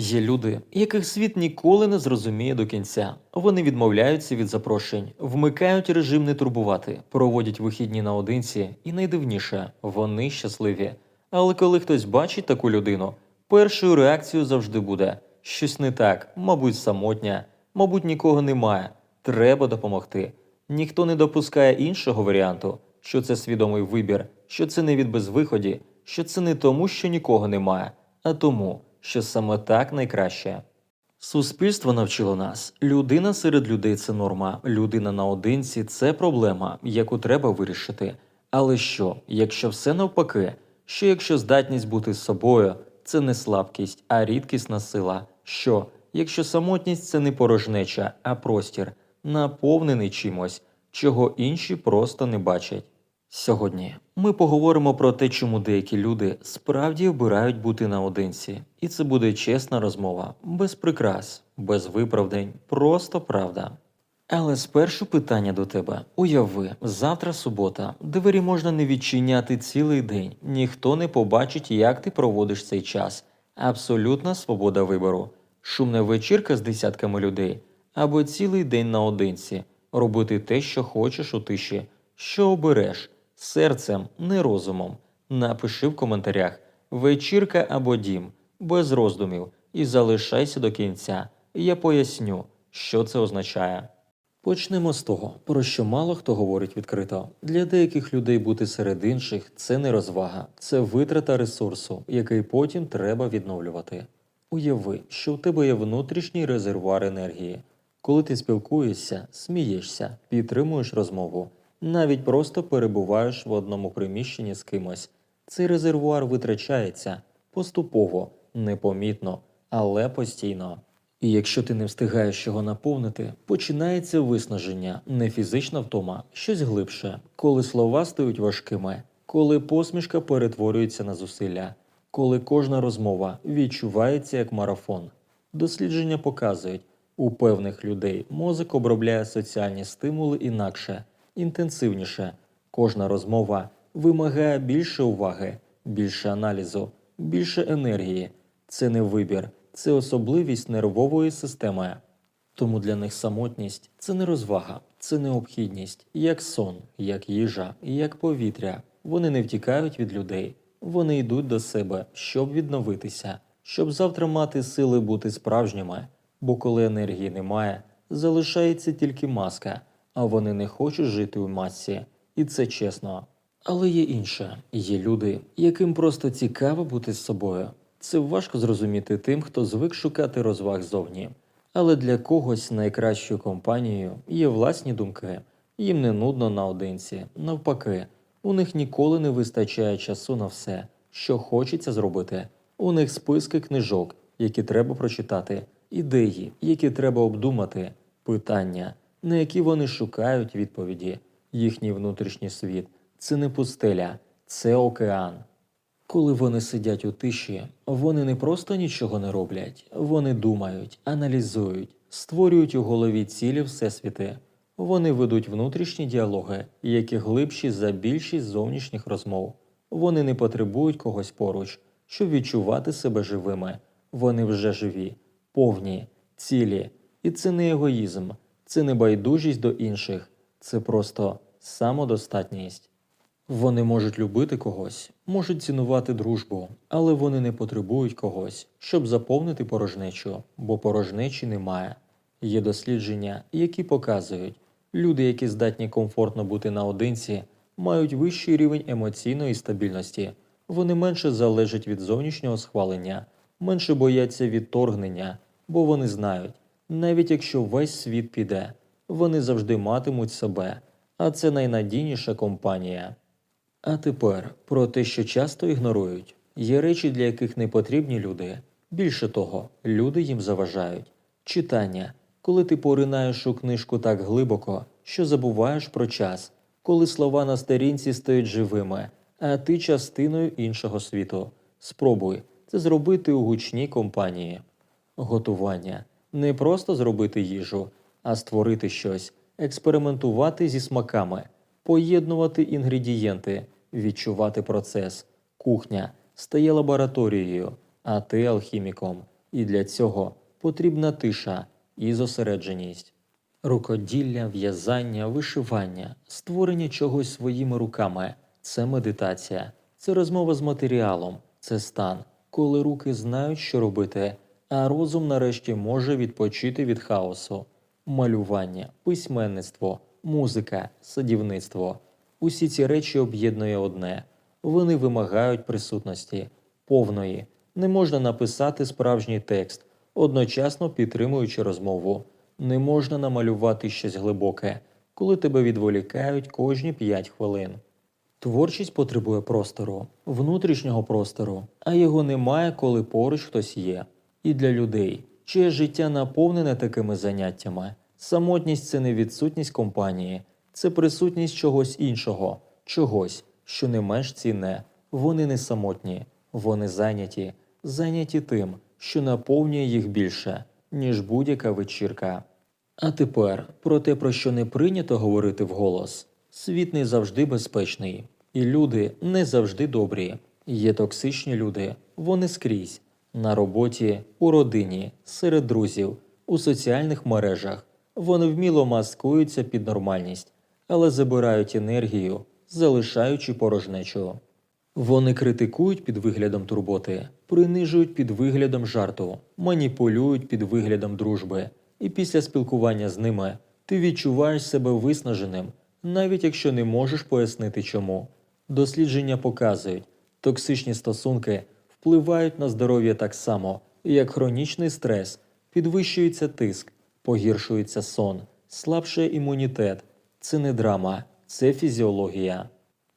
Є люди, яких світ ніколи не зрозуміє до кінця. Вони відмовляються від запрошень, вмикають режим не турбувати, проводять вихідні наодинці, і найдивніше, вони щасливі. Але коли хтось бачить таку людину, першою реакцією завжди буде щось не так, мабуть, самотня, мабуть, нікого немає. Треба допомогти. Ніхто не допускає іншого варіанту, що це свідомий вибір, що це не від безвиході, що це не тому, що нікого немає, а тому, що саме так найкраще. Суспільство навчило нас. Людина серед людей це норма, людина наодинці це проблема, яку треба вирішити. Але що, якщо все навпаки, що якщо здатність бути з собою це не слабкість, а рідкісна сила? Що, якщо самотність це не порожнеча, а простір, наповнений чимось, чого інші просто не бачать? Сьогодні. Ми поговоримо про те, чому деякі люди справді обирають бути наодинці, і це буде чесна розмова, без прикрас, без виправдань, просто правда. Але спершу питання до тебе: уяви, завтра субота, двері можна не відчиняти цілий день, ніхто не побачить, як ти проводиш цей час. Абсолютна свобода вибору, шумна вечірка з десятками людей. Або цілий день наодинці, робити те, що хочеш у тиші, що обереш серцем, не розумом. Напиши в коментарях вечірка або дім, без роздумів, і залишайся до кінця. Я поясню, що це означає. Почнемо з того, про що мало хто говорить відкрито. Для деяких людей бути серед інших це не розвага, це витрата ресурсу, який потім треба відновлювати. Уяви, що в тебе є внутрішній резервуар енергії. Коли ти спілкуєшся, смієшся, підтримуєш розмову, навіть просто перебуваєш в одному приміщенні з кимось. Цей резервуар витрачається поступово, непомітно, але постійно. І якщо ти не встигаєш його наповнити, починається виснаження, не фізична втома, щось глибше, коли слова стають важкими, коли посмішка перетворюється на зусилля, коли кожна розмова відчувається як марафон. Дослідження показують, у певних людей мозок обробляє соціальні стимули інакше, інтенсивніше. Кожна розмова вимагає більше уваги, більше аналізу, більше енергії. Це не вибір, це особливість нервової системи. Тому для них самотність це не розвага, це необхідність, як сон, як їжа, як повітря. Вони не втікають від людей, вони йдуть до себе, щоб відновитися, щоб завтра мати сили бути справжніми. Бо коли енергії немає, залишається тільки маска, а вони не хочуть жити у масці, і це чесно. Але є інше, є люди, яким просто цікаво бути з собою. Це важко зрозуміти тим, хто звик шукати розваг зовні. Але для когось найкращою компанією є власні думки, їм не нудно наодинці. Навпаки, у них ніколи не вистачає часу на все, що хочеться зробити. У них списки книжок, які треба прочитати, ідеї, які треба обдумати, питання, на які вони шукають відповіді. Їхній внутрішній світ це не пустеля, це океан. Коли вони сидять у тиші, вони не просто нічого не роблять, вони думають, аналізують, створюють у голові цілі всесвіти. Вони ведуть внутрішні діалоги, які глибші за більшість зовнішніх розмов. Вони не потребують когось поруч, щоб відчувати себе живими. Вони вже живі, повні, цілі. І це не егоїзм, це не байдужість до інших, це просто самодостатність. Вони можуть любити когось, можуть цінувати дружбу, але вони не потребують когось, щоб заповнити порожнечу, бо порожнечі немає. Є дослідження, які показують, люди, які здатні комфортно бути наодинці, мають вищий рівень емоційної стабільності, вони менше залежать від зовнішнього схвалення, менше бояться відторгнення, бо вони знають, навіть якщо весь світ піде, вони завжди матимуть себе, а це найнадійніша компанія. А тепер про те, що часто ігнорують. Є речі, для яких не потрібні люди. Більше того, люди їм заважають. Читання, коли ти поринаєш у книжку так глибоко, що забуваєш про час, коли слова на сторінці стають живими, а ти частиною іншого світу. Спробуй це зробити у гучній компанії. Готування не просто зробити їжу, а створити щось, експериментувати зі смаками, поєднувати інгредієнти, відчувати процес. Кухня стає лабораторією, а ти алхіміком. і для цього потрібна тиша і зосередженість. Рукоділля, в'язання, вишивання, створення чогось своїми руками це медитація, це розмова з матеріалом, це стан, коли руки знають, що робити, а розум нарешті може відпочити від хаосу. Малювання, письменництво, музика, садівництво усі ці речі об'єднує одне. Вони вимагають присутності, повної. Не можна написати справжній текст, одночасно підтримуючи розмову. Не можна намалювати щось глибоке, коли тебе відволікають кожні 5 хвилин. Творчість потребує простору, внутрішнього простору, а його немає, коли поруч хтось є. І для людей, чиє життя наповнене такими заняттями, самотність це не відсутність компанії, це присутність чогось іншого, чогось, що не менш цінне. Вони не самотні, вони зайняті, зайняті тим, що наповнює їх більше, ніж будь-яка вечірка. А тепер про те, про що не прийнято говорити вголос. Світ не завжди безпечний, і люди не завжди добрі. Є токсичні люди, вони скрізь на роботі, у родині, серед друзів, у соціальних мережах. Вони вміло маскуються під нормальність, але забирають енергію, залишаючи порожнечу. Вони критикують під виглядом турботи, принижують під виглядом жарту, маніпулюють під виглядом дружби, і після спілкування з ними ти відчуваєш себе виснаженим, навіть якщо не можеш пояснити чому. Дослідження показують, токсичні стосунки впливають на здоров'я так само, як хронічний стрес, підвищується тиск, погіршується сон, слабше імунітет. Це не драма, це фізіологія.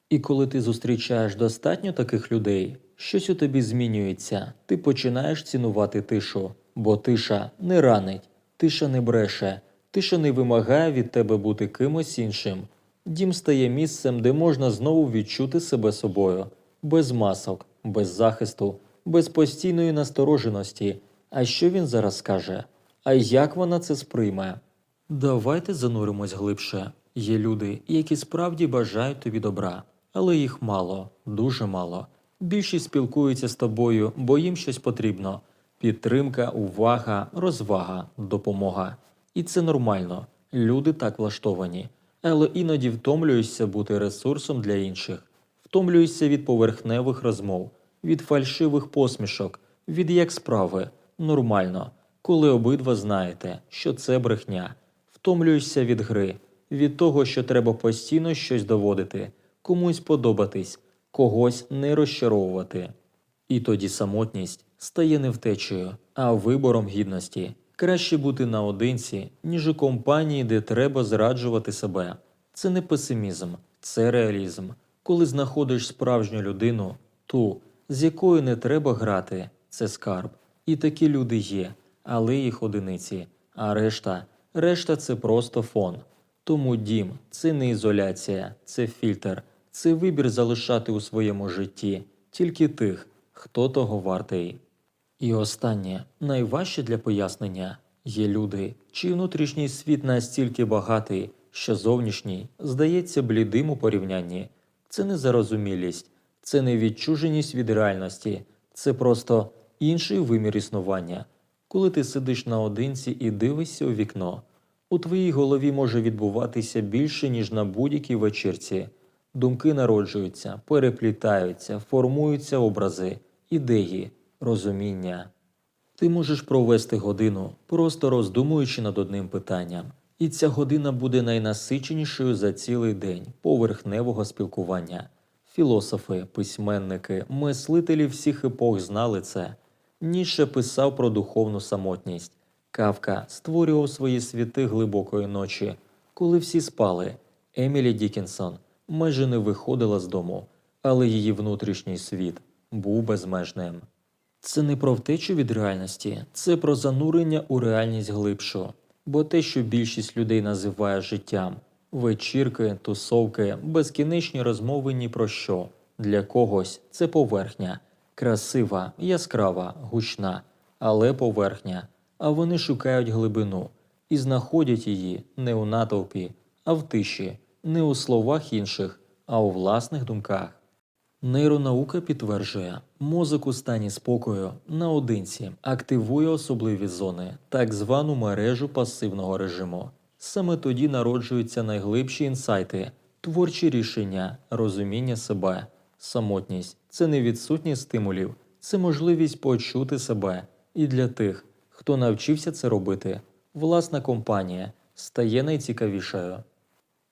І коли ти зустрічаєш достатньо таких людей, щось у тобі змінюється, ти починаєш цінувати тишу, бо тиша не ранить, тиша не бреше, тиша не вимагає від тебе бути кимось іншим. Дім стає місцем, де можна знову відчути себе собою, без масок, без захисту, без постійної настороженості. А що він зараз скаже? А як вона це сприйме? Давайте зануримось глибше. Є люди, які справді бажають тобі добра, але їх мало, дуже мало. Більшість спілкуються з тобою, бо їм щось потрібно: підтримка, увага, розвага, допомога. І це нормально. Люди так влаштовані. Але іноді втомлюєшся бути ресурсом для інших, втомлюєшся від поверхневих розмов, від фальшивих посмішок, від як справи. Нормально, коли обидва знаєте, що це брехня. Втомлюєшся від гри, від того, що треба постійно щось доводити, комусь подобатись, когось не розчаровувати. І тоді самотність стає не втечею, а вибором гідності. Краще бути наодинці, ніж у компанії, де треба зраджувати себе. Це не песимізм, це реалізм. Коли знаходиш справжню людину, ту, з якою не треба грати, це скарб. І такі люди є, але їх одиниці. А решта, решта це просто фон. Тому дім це не ізоляція, це фільтр, це вибір залишати у своєму житті тільки тих, хто того вартий. І останнє, найважче для пояснення є люди, чий внутрішній світ настільки багатий, що зовнішній здається блідим у порівнянні. Це не зарозумілість, це не відчуженість від реальності, це просто інший вимір існування. Коли ти сидиш наодинці і дивишся у вікно, у твоїй голові може відбуватися більше, ніж на будь-якій вечірці. Думки народжуються, переплітаються, формуються образи, ідеї, розуміння. Ти можеш провести годину, просто роздумуючи над одним питанням, і ця година буде найнасиченішою за цілий день поверхневого спілкування. Філософи, письменники, мислителі всіх епох знали це. Ніше писав про духовну самотність. Кавка створював свої світи глибокої ночі, коли всі спали. Емілі Дікінсон майже не виходила з дому, але її внутрішній світ був безмежним. Це не про втечу від реальності, це про занурення у реальність глибшу. Бо те, що більшість людей називає життям вечірки, тусовки, безкінечні розмови ні про що. Для когось це поверхня, красива, яскрава, гучна, але поверхня. А вони шукають глибину і знаходять її не у натовпі, а в тиші, не у словах інших, а у власних думках. Нейронаука підтверджує, мозок у стані спокою наодинці активує особливі зони, так звану мережу пасивного режиму. Саме тоді народжуються найглибші інсайти, творчі рішення, розуміння себе. Самотність це не відсутність стимулів, це можливість почути себе. І для тих, хто навчився це робити, власна компанія стає найцікавішою.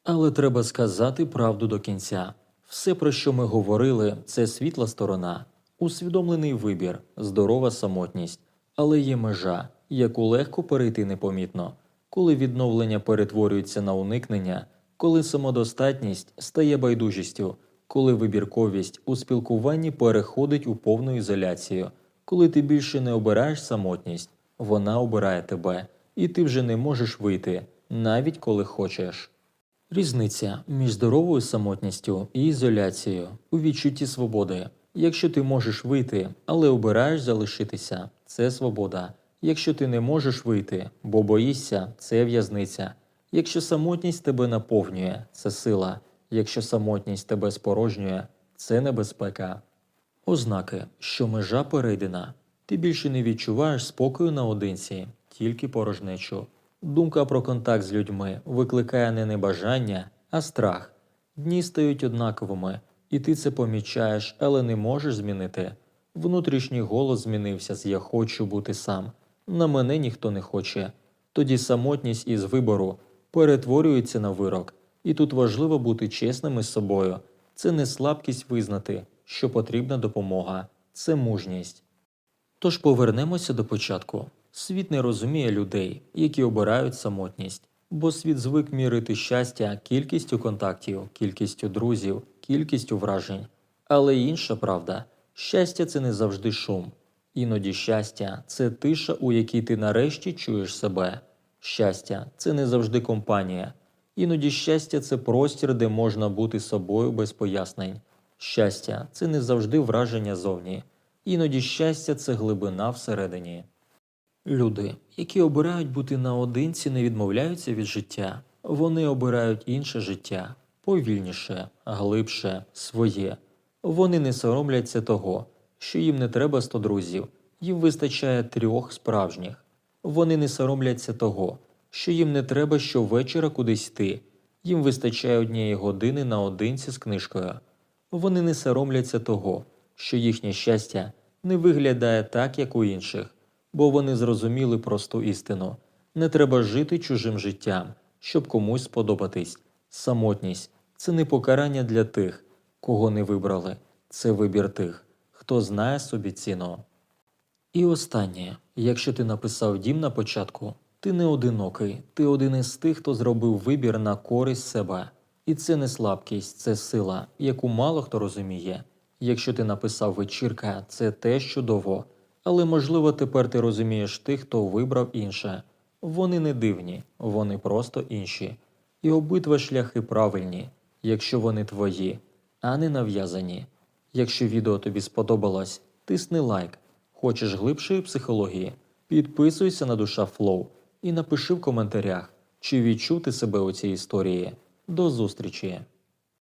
Але треба сказати правду до кінця. Все, про що ми говорили, це світла сторона, усвідомлений вибір, здорова самотність, але є межа, яку легко перейти непомітно, коли відновлення перетворюється на уникнення, коли самодостатність стає байдужістю, коли вибірковість у спілкуванні переходить у повну ізоляцію, коли ти більше не обираєш самотність, вона обирає тебе, і ти вже не можеш вийти, навіть коли хочеш. Різниця між здоровою самотністю і ізоляцією у відчутті свободи. Якщо ти можеш вийти, але обираєш залишитися, це свобода. Якщо ти не можеш вийти, бо боїшся, це в'язниця. Якщо самотність тебе наповнює, це сила. Якщо самотність тебе спорожнює, це небезпека. Ознаки, що межа перейдена. Ти більше не відчуваєш спокою наодинці, тільки порожнечу. Думка про контакт з людьми викликає не небажання, а страх. Дні стають однаковими, і ти це помічаєш, але не можеш змінити. Внутрішній голос змінився з Я хочу бути сам. На мене ніхто не хоче. Тоді самотність із вибору перетворюється на вирок. І тут важливо бути чесним із собою. Це не слабкість визнати, що потрібна допомога, це мужність. Тож повернемося до початку. Світ не розуміє людей, які обирають самотність, бо світ звик мірити щастя кількістю контактів, кількістю друзів, кількістю вражень. Але інша правда щастя це не завжди шум. Іноді щастя це тиша, у якій ти нарешті чуєш себе. Щастя це не завжди компанія. Іноді щастя це простір, де можна бути собою без пояснень. Щастя це не завжди враження зовні. Іноді щастя це глибина всередині. Люди, які обирають бути наодинці, не відмовляються від життя. Вони обирають інше життя повільніше, глибше, своє. Вони не соромляться того, що їм не треба сто друзів, їм вистачає трьох справжніх. Вони не соромляться того, що їм не треба щовечора кудись йти, їм вистачає однієї години наодинці з книжкою. Вони не соромляться того, що їхнє щастя не виглядає так, як у інших, бо вони зрозуміли просту істину не треба жити чужим життям, щоб комусь сподобатись. Самотність це не покарання для тих, кого не вибрали, це вибір тих, хто знає собі ціну. І останнє, якщо ти написав дім на початку, ти не одинокий, ти один із тих, хто зробив вибір на користь себе. І це не слабкість, це сила, яку мало хто розуміє. Якщо ти написав вечірка, це теж чудово. Але можливо тепер ти розумієш тих, хто вибрав інше. Вони не дивні, вони просто інші. І обидва шляхи правильні, якщо вони твої, а не нав'язані. Якщо відео тобі сподобалось, тисни лайк. Хочеш глибшої психології? Підписуйся на душа Флоу і напиши в коментарях, чи відчути себе у цій історії. До зустрічі!